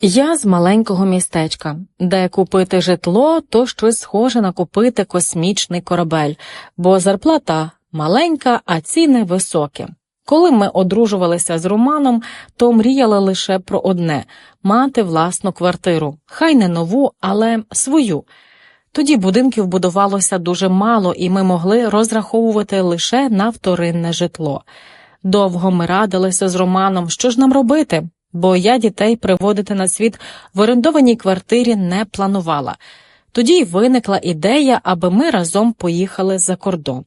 Я з маленького містечка, де купити житло то щось схоже на купити космічний корабель, бо зарплата маленька, а ціни високі. Коли ми одружувалися з Романом, то мріяли лише про одне мати власну квартиру, хай не нову, але свою. Тоді будинків будувалося дуже мало, і ми могли розраховувати лише на вторинне житло. Довго ми радилися з Романом, що ж нам робити, бо я дітей приводити на світ в орендованій квартирі не планувала. Тоді й виникла ідея, аби ми разом поїхали за кордон.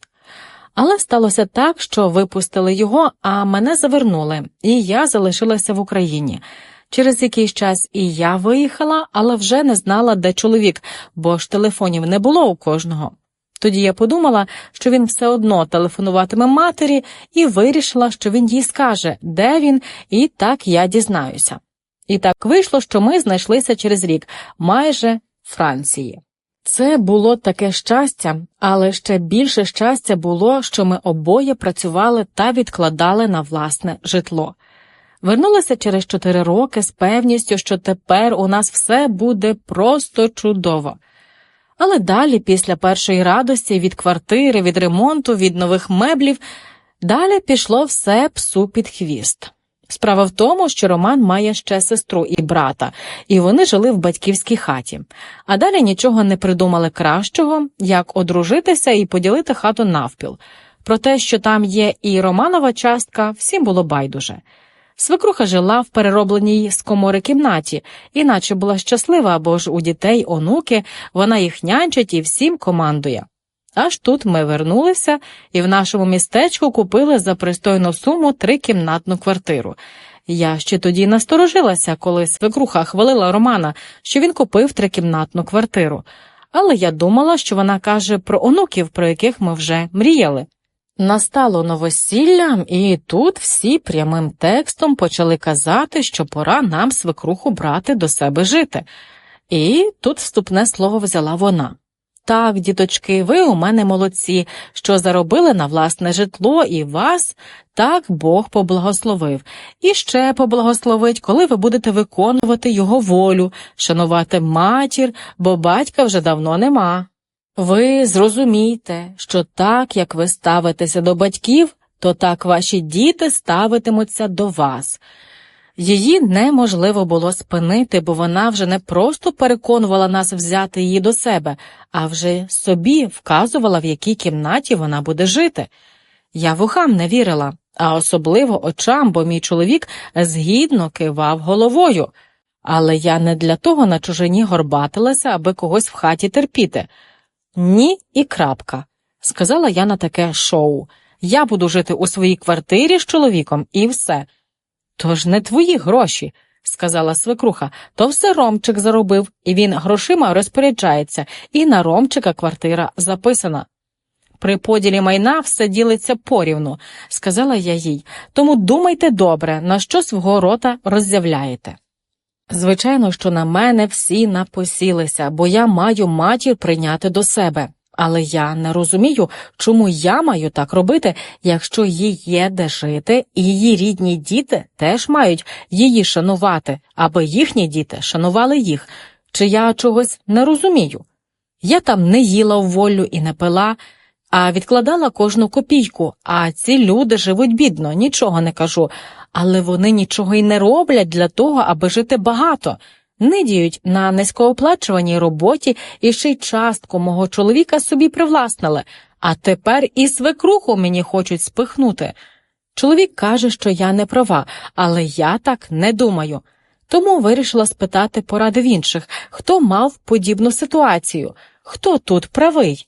Але сталося так, що випустили його, а мене завернули, і я залишилася в Україні. Через якийсь час і я виїхала, але вже не знала, де чоловік, бо ж телефонів не було у кожного. Тоді я подумала, що він все одно телефонуватиме матері, і вирішила, що він їй скаже, де він, і так я дізнаюся. І так вийшло, що ми знайшлися через рік, майже Франції. Це було таке щастя, але ще більше щастя було, що ми обоє працювали та відкладали на власне житло. Вернулася через чотири роки з певністю, що тепер у нас все буде просто чудово. Але далі, після першої радості від квартири, від ремонту, від нових меблів, далі пішло все псу під хвіст. Справа в тому, що Роман має ще сестру і брата, і вони жили в батьківській хаті. А далі нічого не придумали кращого, як одружитися і поділити хату навпіл. Про те, що там є і Романова частка, всім було байдуже. Свекруха жила в переробленій з комори кімнаті, іначе була щаслива, бо ж у дітей онуки, вона їх нянчить і всім командує. Аж тут ми вернулися і в нашому містечку купили за пристойну суму трикімнатну квартиру. Я ще тоді насторожилася, коли свекруха хвалила Романа, що він купив трикімнатну квартиру. Але я думала, що вона каже про онуків, про яких ми вже мріяли. Настало новосілля, і тут всі прямим текстом почали казати, що пора нам свекруху брати до себе жити. І тут вступне слово взяла вона. Так, діточки, ви у мене молодці, що заробили на власне житло і вас, так Бог поблагословив. І ще поблагословить, коли ви будете виконувати його волю, шанувати матір, бо батька вже давно нема. Ви зрозумійте, що так, як ви ставитеся до батьків, то так ваші діти ставитимуться до вас. Її неможливо було спинити, бо вона вже не просто переконувала нас взяти її до себе, а вже собі вказувала, в якій кімнаті вона буде жити. Я вухам не вірила, а особливо очам, бо мій чоловік згідно кивав головою. Але я не для того на чужині горбатилася, аби когось в хаті терпіти. Ні і крапка, сказала я на таке шоу. Я буду жити у своїй квартирі з чоловіком і все. Тож не твої гроші, сказала свекруха, то все Ромчик заробив, і він грошима розпоряджається, і на Ромчика квартира записана. При поділі майна все ділиться порівну, сказала я їй, тому думайте добре, на що свого рота роззявляєте. Звичайно, що на мене всі напосілися, бо я маю матір прийняти до себе. Але я не розумію, чому я маю так робити, якщо їй є де жити, і її рідні діти теж мають її шанувати, аби їхні діти шанували їх. Чи я чогось не розумію? Я там не їла в волю і не пила, а відкладала кожну копійку, а ці люди живуть бідно, нічого не кажу, але вони нічого й не роблять для того, аби жити багато нидіють на низькооплачуваній роботі і ще й частку мого чоловіка собі привласнили, а тепер і свекруху мені хочуть спихнути. Чоловік каже, що я не права, але я так не думаю. Тому вирішила спитати поради в інших, хто мав подібну ситуацію, хто тут правий.